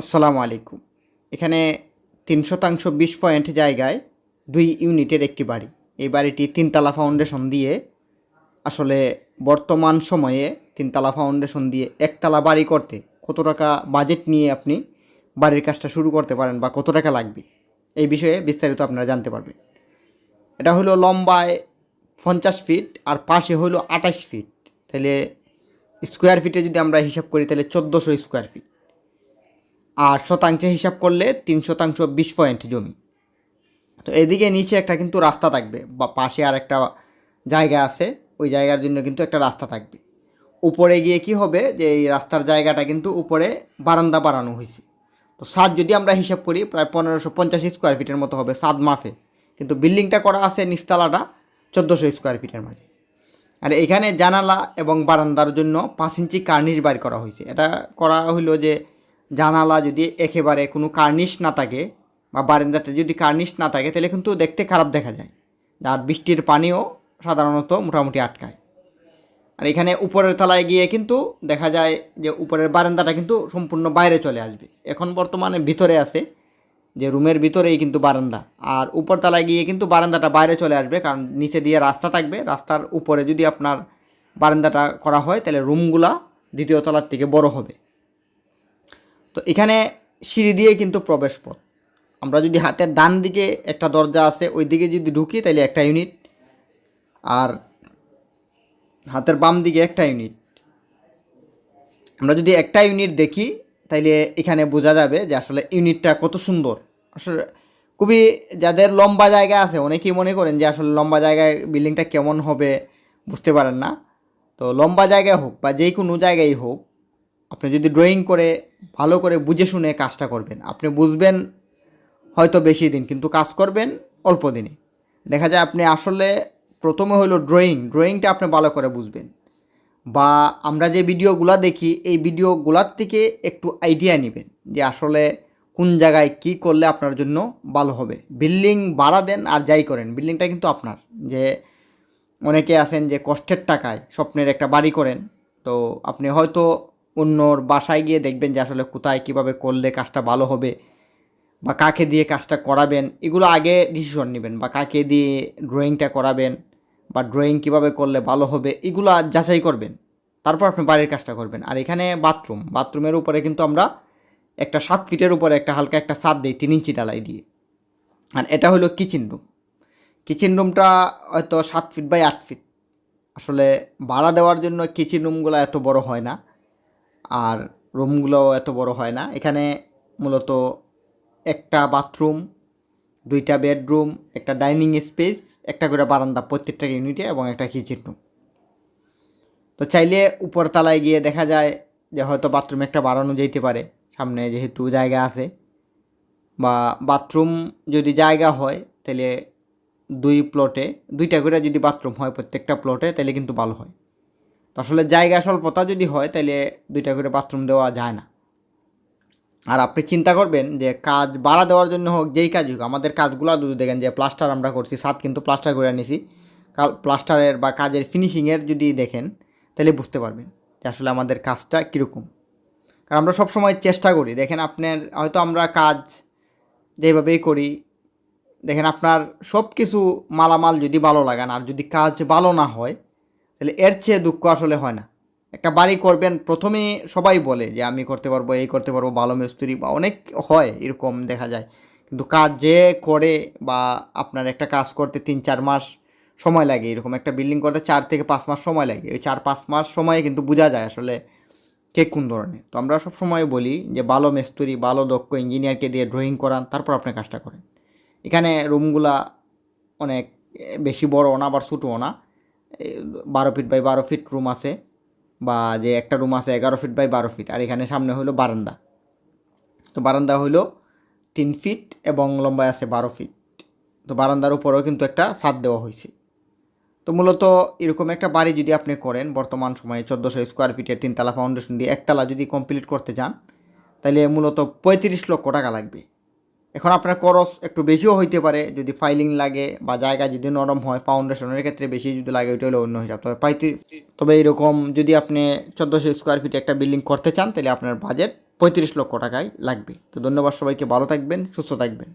আসসালামু আলাইকুম। এখানে তিন শতাংশ বিশ পয়েন্ট জায়গায় দুই ইউনিটের একটি বাড়ি। এই বাড়িটি তিনতলা ফাউন্ডেশন দিয়ে আসলে বর্তমান সময়ে তিনতলা ফাউন্ডেশন দিয়ে একতলা বাড়ি করতে কত টাকা বাজেট নিয়ে আপনি বাড়ির কাজটা শুরু করতে পারেন বা কত টাকা লাগবে, এই বিষয়ে বিস্তারিত আপনারা জানতে পারবেন। এটা হলো লম্বায় পঞ্চাশ ফিট আর পাশে হলো আঠাশ ফিট। তাহলে স্কোয়ার ফিটে যদি আমরা হিসাব করি, তাহলে চোদ্দোশো স্কোয়ার ফিট আর শতাংশে হিসাব করলে তিন শতাংশ বিশ পয়েন্ট জমি। তো এদিকে নিচে একটা কিন্তু রাস্তা থাকবে, বা পাশে আর একটা জায়গা আছে, ওই জায়গার জন্য কিন্তু একটা রাস্তা থাকবে। উপরে গিয়ে কি হবে যে এই রাস্তার জায়গাটা কিন্তু উপরে বারান্দা বাড়ানো হয়েছে। তো সাদ যদি আমরা হিসাব করি, প্রায় পনেরোশো পঞ্চাশ স্কোয়ার ফিটের মতো হবে সাদ মাফে কিন্তু বিল্ডিংটা করা আছে নিচতলাটা চোদ্দোশো স্কোয়ার ফিটের মাঝে। আর এখানে জানালা এবং বারান্দার জন্য পাঁচ ইঞ্চি কার্নিশ বাইর করা হয়েছে। এটা করা হইল যে জানালা যদি একেবারে কোনো কার্নিশ না থাকে বা বারান্দাতে যদি কার্নিশ না থাকে, তাহলে কিন্তু দেখতে খারাপ দেখা যায়। আর বৃষ্টির পানিও সাধারণত মোটামুটি আটকায়। আর এখানে উপরের তলায় গিয়ে কিন্তু দেখা যায় যে উপরের বারান্দাটা কিন্তু সম্পূর্ণ বাইরে চলে আসবে। এখন বর্তমানে ভিতরে আছে যে রুমের ভিতরেই কিন্তু বারান্দা। আর উপর তলায় গিয়ে কিন্তু বারান্দাটা বাইরে চলে আসবে, কারণ নিচে দিয়ে রাস্তা থাকবে। রাস্তার উপরে যদি আপনার বারান্দাটা করা হয়, তাহলে রুমগুলা দ্বিতীয় তলার থেকে বড় হবে। তো এখানে সিঁড়ি দিয়ে কিন্তু প্রবেশ পথ আমরা যদি হাতের ডান দিকে একটা দরজা আছে ওই দিকে যদি ঢুকি তাহলে একটা ইউনিট, আর হাতের বাম দিকে একটা ইউনিট। আমরা যদি একটা ইউনিট দেখি, তাইলে এখানে বোঝা যাবে যে আসলে ইউনিটটা কত সুন্দর। আসলে খুবই যাদের লম্বা জায়গা আছে, অনেকেই মনে করেন যে আসলে লম্বা জায়গায় বিল্ডিংটা কেমন হবে বুঝতে পারেন না। তো লম্বা জায়গায় হোক বা যে কোনো জায়গায় হোক আপনি যদি ড্রয়িং করে ভালো করে বুঝে শুনে কাজটা করবেন, আপনি বুঝবেন হয়তো বেশি দিন, কিন্তু কাজ করবেন অল্প দিনে। দেখা যায় আপনি আসলে প্রথমে হলো ড্রয়িং ড্রয়িংটা আপনি ভালো করে বুঝবেন। বা আমরা যে ভিডিওগুলো দেখি, এই ভিডিওগুলার থেকে একটু আইডিয়া নেবেন যে আসলে কোন জায়গায় কি করলে আপনার জন্য ভালো হবে। বিল্ডিং ভাড়া দেন আর যাই করেন, বিল্ডিংটা কিন্তু আপনার। যে অনেকে আছেন যে কষ্টের টাকায় স্বপ্নের একটা বাড়ি করেন, তো আপনি হয়তো অন্যর বাসায় গিয়ে দেখবেন যে আসলে কোথায় কীভাবে করলে কাজটা ভালো হবে বা কাকে দিয়ে কাজটা করাবেন, এগুলো আগে ডিসিশন নেবেন বা কাকে দিয়ে ড্রয়িংটা করাবেন বা ড্রয়িং কীভাবে করলে ভালো হবে, এগুলো যাচাই করবেন। তারপর আপনি বাড়ির কাজটা করবেন। আর এখানে বাথরুম বাথরুমের উপরে কিন্তু আমরা একটা সাত ফিটের উপরে একটা হালকা একটা সাত দিই, তিন ইঞ্চি ডালাই দিয়ে। আর এটা হলো কিচেন রুম কিচেন রুমটা হয়তো সাত ফিট বাই আট ফিট আসলে ভাড়া দেওয়ার জন্য কিচেন রুমগুলো এত বড় হয় না। আর রুমগুলোও এত বড় হয় না। এখানে মূলত একটা বাথরুম, দুইটা বেডরুম, একটা ডাইনিং স্পেস, একটা করে বারান্দা প্রত্যেকটা ইউনিটে এবং একটা কিচেন রুম। তো চাইলে উপর তলায় গিয়ে দেখা যায় যে হয়তো বাথরুম একটা বাড়ানো যেতে পারে। সামনে যেহেতু জায়গা আছে বা বাথরুম যদি জায়গা হয় তাহলে দুই প্লটে, দুইটা করে যদি বাথরুম হয় প্রত্যেকটা প্লটে তাহলে কিন্তু ভালো হয়। তো আসলে জায়গা স্বল্পতা যদি হয় তাহলে দুইটা করে বাথরুম দেওয়া যায় না। আর আপনি চিন্তা করবেন যে কাজ বাড়া দেওয়ার জন্য হোক, যেই কাজ হোক, আমাদের কাজগুলো যদি দেখেন যে প্লাস্টার আমরা করছি সাত কিন্তু প্লাস্টার করে নিছি। প্লাস্টারের বা কাজের ফিনিশিংয়ের যদি দেখেন তাহলে বুঝতে পারবেন যে আসলে আমাদের কাজটা কীরকম। কারণ আমরা সবসময় চেষ্টা করি, দেখেন আপনার হয়তো আমরা কাজ যেভাবেই করি, দেখেন আপনার সব কিছু মালামাল যদি ভালো লাগান, আর যদি কাজ ভালো না হয় তাহলে এর চেয়ে দুঃখ আসলে হয় না। একটা বাড়ি করবেন প্রথমে সবাই বলে যে আমি করতে পারব, এই করতে পারব, ভালো মিস্ত্রি বা অনেক হয় এরকম দেখা যায়। কিন্তু কাজ যে করে বা আপনার একটা কাজ করতে তিন চার মাস সময় লাগে, এরকম একটা বিল্ডিং করতে চার থেকে পাঁচ মাস সময় লাগে। ওই চার পাঁচ মাস সময়ে কিন্তু বোঝা যায় আসলে কে কোন ধরনের। তো আমরা সব সময় বলি যে ভালো মিস্ত্রি, ভালো দক্ষ ইঞ্জিনিয়ারকে দিয়ে ড্রয়িং করান, তারপর আপনি কাজটা করেন। এখানে রুমগুলা অনেক বেশি বড়ও না, আবার ছোটোও না। বারো ফিট বাই বারো ফিট রুম আছে, বা যে একটা রুম আছে এগারো ফিট বাই বারো ফিট, আর এখানে সামনে হলো বারান্দা। তো বারান্দা হইল তিন ফিট এবং লম্বায় আছে বারো ফিট। তো বারান্দার উপরেও কিন্তু একটা ছাদ দেওয়া হয়েছে তো মূলত এরকম একটা বাড়ি যদি আপনি করেন, বর্তমান সময়ে চোদ্দোশো স্কোয়ার ফিটের তিনতলা ফাউন্ডেশন দিয়ে একতলা যদি কমপ্লিট করতে চান তাহলে মূলত পঁয়ত্রিশ লক্ষ টাকা লাগবে। এখন আপনার খরচ একটু বেশিও হইতে পারে, যদি ফাইলিং লাগে বা জায়গা যদি নরম হয় ফাউন্ডেশনের ক্ষেত্রে বেশি যদি লাগে, ওইটা হলো অন্য হিসাব। তবে পঁয়ত্রিশ তবে এইরকম যদি আপনি চোদ্দোশো স্কোয়ার ফিটে একটা বিল্ডিং করতে চান, তাহলে আপনার বাজেট পঁয়ত্রিশ লক্ষ টাকায় লাগবে। তো ধন্যবাদ সবাইকে, ভালো থাকবেন, সুস্থ থাকবেন।